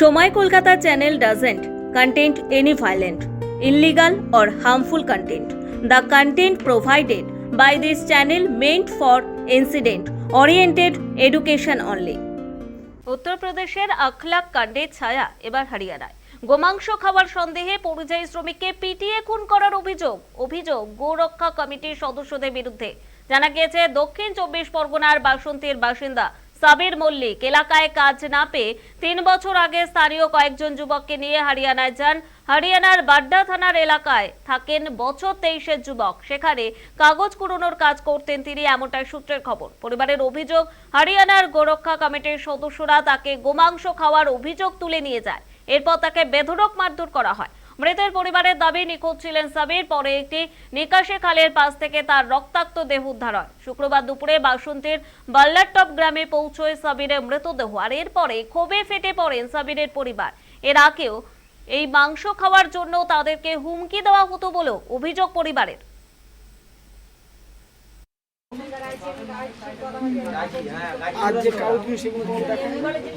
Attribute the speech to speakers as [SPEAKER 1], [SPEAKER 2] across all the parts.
[SPEAKER 1] সময় Kolkata channel doesn't content any violent illegal or harmful content the content provided by this channel meant for incident oriented education only উত্তরপ্রদেশের আখলাক কাণ্ডের ছায়া, এবার হরিয়ানায়। গোমাংস খাবার সন্দেহে পরিযায়ী শ্রমিককে পিটিয়ে খুন করার অভিযোগ অভিযোগ গোরক্ষা কমিটির সদস্যদের বিরুদ্ধে। জানা গিয়েছে, দক্ষিণ চব্বিশ পরগনার বাসন্তীর বাসিন্দা সাবির মল্লিক এলাকায় কাজ না পেয়ে তিন বছর আগে স্থানীয় কয়েকজন যুবককে নিয়ে হরিয়ানায় যান। হরিয়ানার বাড্ডা থানার এলাকায় থাকেন বছর তেইশের যুবক। সেখানে কাগজ কুড়োনোর কাজ করতেন তিনি, এমনটাই সূত্রের খবর। পরিবারের অভিযোগ, হরিয়ানার গোরক্ষা কমিটির সদস্যরা তাকে গোমাংস খাওয়ার অভিযোগ তুলে নিয়ে যায়। এরপর তাকে বেধড়ক মারধর করা হয়। মৃতের পরিবারের দাবি, নিখোঁজ ছিলেন সাবির, পরে একটি নিকাশে খালের পাশ থেকে তার রক্তাক্ত দেহ উদ্ধার হয়। শুক্রবার দুপুরে বাসন্তীর বাল্লারটপ গ্রামে পৌঁছয় সাবিরের মৃতদেহ, আর এরপরে ক্ষোভে ফেটে পড়েন সাবিরের পরিবার। এর আগেও এই মাংস খাওয়ার জন্য তাদেরকে হুমকি দেওয়া হতো বলেও অভিযোগ পরিবারের।
[SPEAKER 2] যে কাগজগুলো সেগুলো তোমার দেখো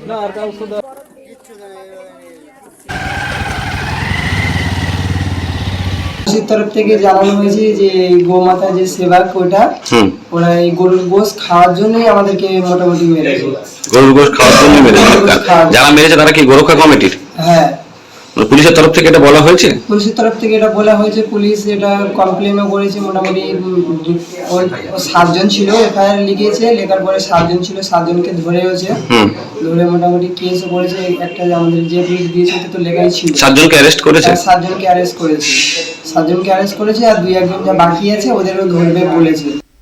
[SPEAKER 2] না, আর দাও।
[SPEAKER 3] কৃষির তরফ থেকে জানানো হয়েছে যে গোমাতা যে সেবা ওটা ওরা এই গরুর গোশ খাওয়ার জন্যই আমাদেরকে মোটামুটি মেরেছে।
[SPEAKER 4] গরুর গোশ খাওয়ার জন্য মেরেছে। যারা মেরেছে তারা কি গোরক্ষা কমিটির?
[SPEAKER 3] হ্যাঁ।
[SPEAKER 4] পুলিশের তরফ থেকে এটা বলা হয়েছে?
[SPEAKER 3] পুলিশের তরফ থেকে এটা বলা হয়েছে পুলিশ এটা কমপ্লেনও করেছে মোটামুটি সাতজন ছিল এফআইআর লিখেছে লেখার পরে সাতজন ছিল সাতজনকে ধরে হয়েছে।
[SPEAKER 4] হুম।
[SPEAKER 3] ধরে মোটামুটি কেস করেছে একটা আমাদের যে পুলিশ দিয়েছে তো লেখাই ছিল।
[SPEAKER 4] সাতজনকে অ্যারেস্ট করেছে?
[SPEAKER 3] সাতজনকে অ্যারেস্ট করেছে। সাতজনকে অ্যারেস্ট করেছে আর দুই একজন যা বাকি আছে ওদেরও ধরবে বলেছে।